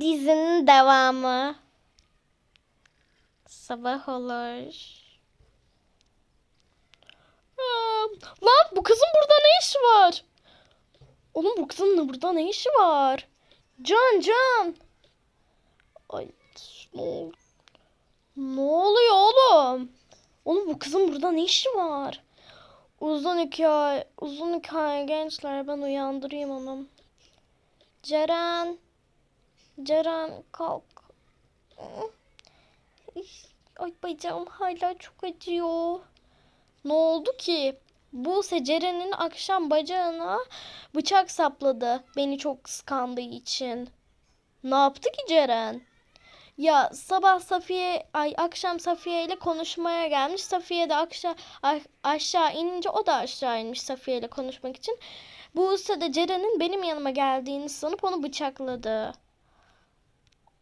dizinin devamı. Sabah olur. Aa, lan bu kızın burada ne işi var? Oğlum bu kızın burada ne işi var? Can Can. Ay ne? Ne oluyor oğlum? Oğlum bu kızın burada ne işi var? Uzun hikaye, uzun hikaye gençler ben uyandırayım onu. Ceren. Ceren kalk. Ay bacağım hala çok acıyor. Ne oldu ki? Buse Ceren'in akşam bacağına bıçak sapladı. Beni çok kıskandığı için. Ne yaptı ki Ceren? Ya sabah Safiye, ay akşam Safiye ile konuşmaya gelmiş. Safiye de akşam aşağı inince o da aşağı inmiş Safiye ile konuşmak için. Buse de Ceren'in benim yanıma geldiğini sanıp onu bıçakladı.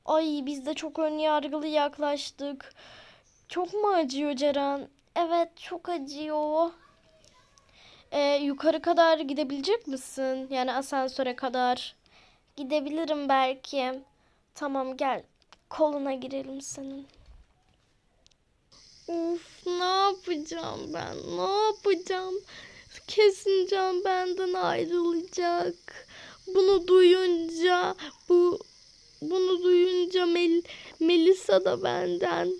Ay biz de çok ön yargılı yaklaştık. Çok mu acıyor Ceren? Evet çok acıyor. Ee, yukarı kadar gidebilecek misin? Yani asansöre kadar. Gidebilirim belki. Tamam gel. Koluna girelim senin. Uf ne yapacağım ben? Ne yapacağım? Kesin Can benden ayrılacak. Bunu duyunca bu bunu duyunca Mel Melisa da benden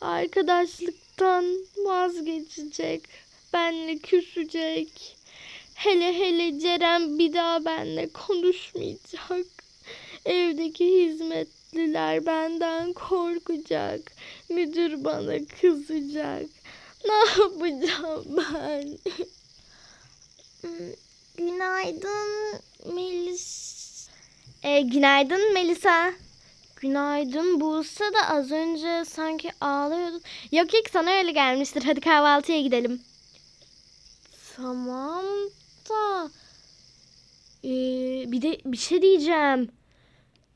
arkadaşlıktan vazgeçecek. Benle küsecek. Hele hele Ceren bir daha benle konuşmayacak. Evdeki hizmetliler benden korkacak. Müdür bana kızacak. Ne yapacağım ben? Günaydın Melis. Ee, günaydın Melisa. Günaydın Buse de az önce sanki ağlıyordun. Yok yok sana öyle gelmiştir. Hadi kahvaltıya gidelim. Tamam da ee, bir de bir şey diyeceğim.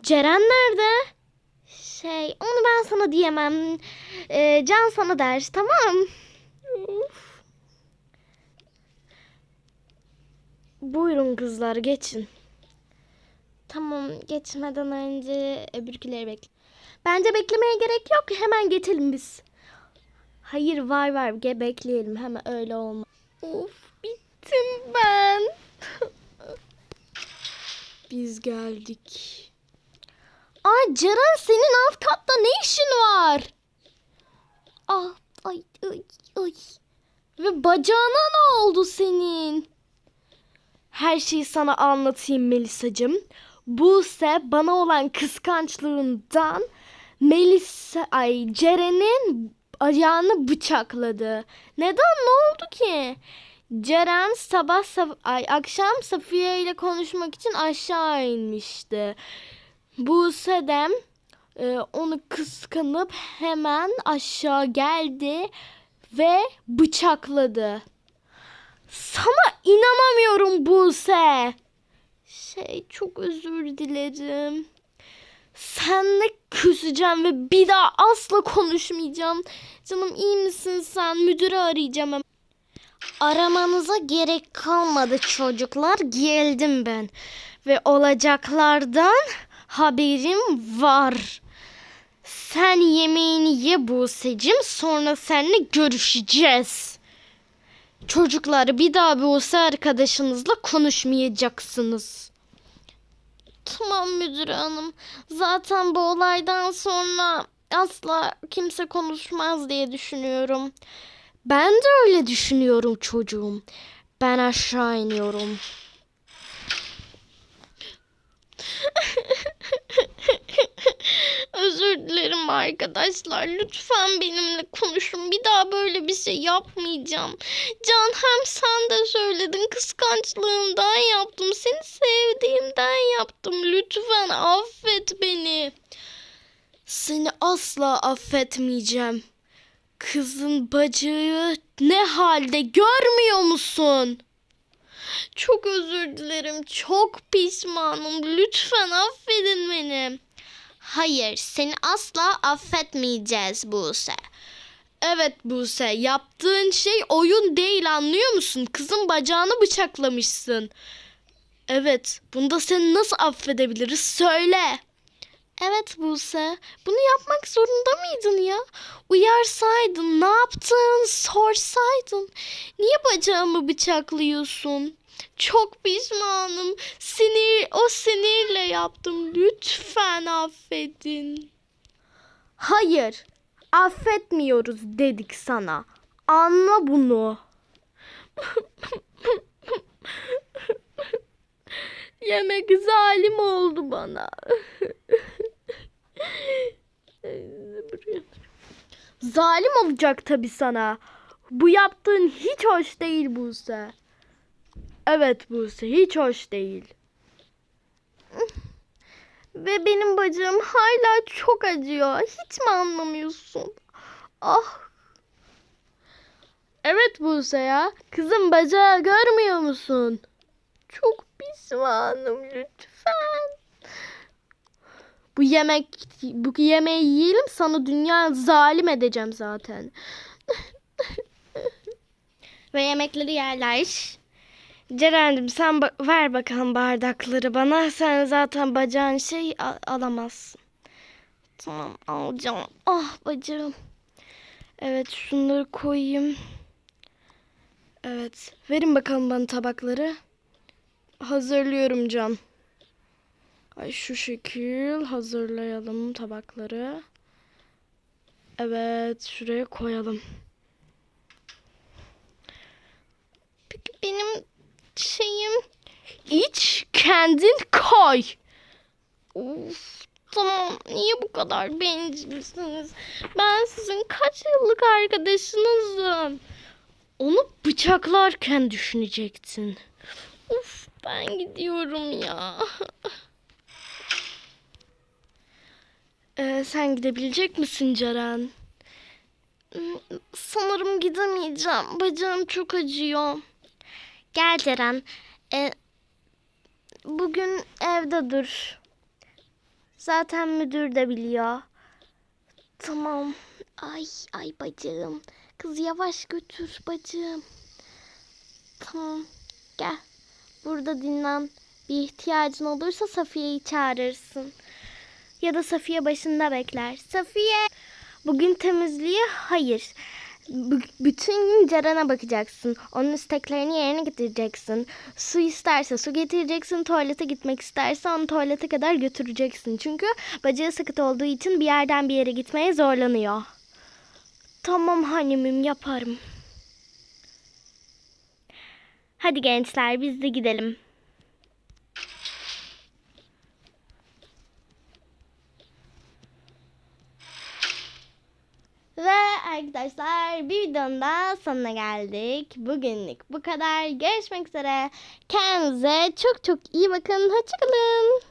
Ceren nerede? Şey onu ben sana diyemem. Ee, Can sana der tamam. Of. Buyurun kızlar geçin. Tamam geçmeden önce öbürküleri bekle. Bence beklemeye gerek yok. Hemen geçelim biz. Hayır var var Ge bekleyelim hemen öyle olmaz. Of bittim ben. Biz geldik. Aa Ceren senin alt katta ne işin var? Ah ay ay ay. Ve bacağına ne oldu senin? Her şeyi sana anlatayım Melisacığım. Buse bana olan kıskançlığından Melisa ay Ceren'in ayağını bıçakladı. Neden ne oldu ki? Ceren sabah saf- ay akşam Safiye ile konuşmak için aşağı inmişti. Buse de e, onu kıskanıp hemen aşağı geldi ve bıçakladı. Sana inanamıyorum Buse. Şey çok özür dilerim. Senle küseceğim ve bir daha asla konuşmayacağım. Canım iyi misin sen? Müdürü arayacağım hemen. Aramanıza gerek kalmadı çocuklar. Geldim ben. Ve olacaklardan haberim var. Sen yemeğini ye Buse'cim. Sonra seninle görüşeceğiz. Çocuklar bir daha Buse arkadaşınızla konuşmayacaksınız. Tamam müdür hanım. Zaten bu olaydan sonra asla kimse konuşmaz diye düşünüyorum. Ben de öyle düşünüyorum çocuğum. Ben aşağı iniyorum. Özür dilerim arkadaşlar. Lütfen benimle konuşun. Bir daha böyle bir şey yapmayacağım. Can hem sen de söyledin kıskançlığımdan yaptım. Seni sevdiğimden yaptım. Lütfen affet beni. Seni asla affetmeyeceğim. Kızın bacağı ne halde görmüyor musun? Çok özür dilerim. Çok pişmanım. Lütfen affedin beni. Hayır, seni asla affetmeyeceğiz Buse. Evet Buse, yaptığın şey oyun değil anlıyor musun? Kızın bacağını bıçaklamışsın. Evet, bunda seni nasıl affedebiliriz söyle. Evet Buse. Bunu yapmak zorunda mıydın ya? Uyarsaydın, ne yaptın, sorsaydın. Niye bacağımı bıçaklıyorsun? Çok pişmanım. Sinir, o sinirle yaptım. Lütfen affedin. Hayır. Affetmiyoruz dedik sana. Anla bunu. Yemek zalim oldu bana. Zalim olacak tabii sana. Bu yaptığın hiç hoş değil Buse. Evet Buse hiç hoş değil. Ve benim bacağım hala çok acıyor. Hiç mi anlamıyorsun? Ah Evet Buse ya. Kızım bacağı görmüyor musun? çok pişmanım lütfen. Bu yemek bu yemeği yiyelim sana dünya zalim edeceğim zaten. Ve yemekleri yerler. Ceren'cim sen ba- ver bakalım bardakları bana. Sen zaten bacağın şey alamazsın. Tamam alacağım. Ah bacağım. Evet şunları koyayım. Evet. Verin bakalım bana tabakları. Hazırlıyorum Can. Şu şekil hazırlayalım tabakları. Evet şuraya koyalım. Peki benim şeyim İç kendin koy. Of, tamam niye bu kadar bencilsiniz? Ben sizin kaç yıllık arkadaşınızım. Onu bıçaklarken düşünecektin. Of ben gidiyorum ya. Ee, sen gidebilecek misin Ceren? Hmm, Sanırım gidemeyeceğim. Bacağım çok acıyor. Gel Ceren. E, Bugün evde dur. Zaten müdür de biliyor. tamam. Ay ay bacağım. Kız yavaş götür bacağım. Tamam. Gel. Burada dinlen. Bir ihtiyacın olursa Safiye'yi çağırırsın. Ya da Safiye başında bekler. Safiye! Bugün temizliğe hayır. Bu- bütün gün Ceren'e bakacaksın. Onun isteklerini yerine getireceksin. Su isterse su getireceksin. Tuvalete gitmek isterse onu tuvalete kadar götüreceksin. Çünkü bacağı sıkıntı olduğu için bir yerden bir yere gitmeye zorlanıyor. Tamam hanımım yaparım. Hadi gençler biz de gidelim. Ve arkadaşlar bir videonun da sonuna geldik. Bugünlük bu kadar. Görüşmek üzere. Kendinize çok çok iyi bakın. Hoşçakalın.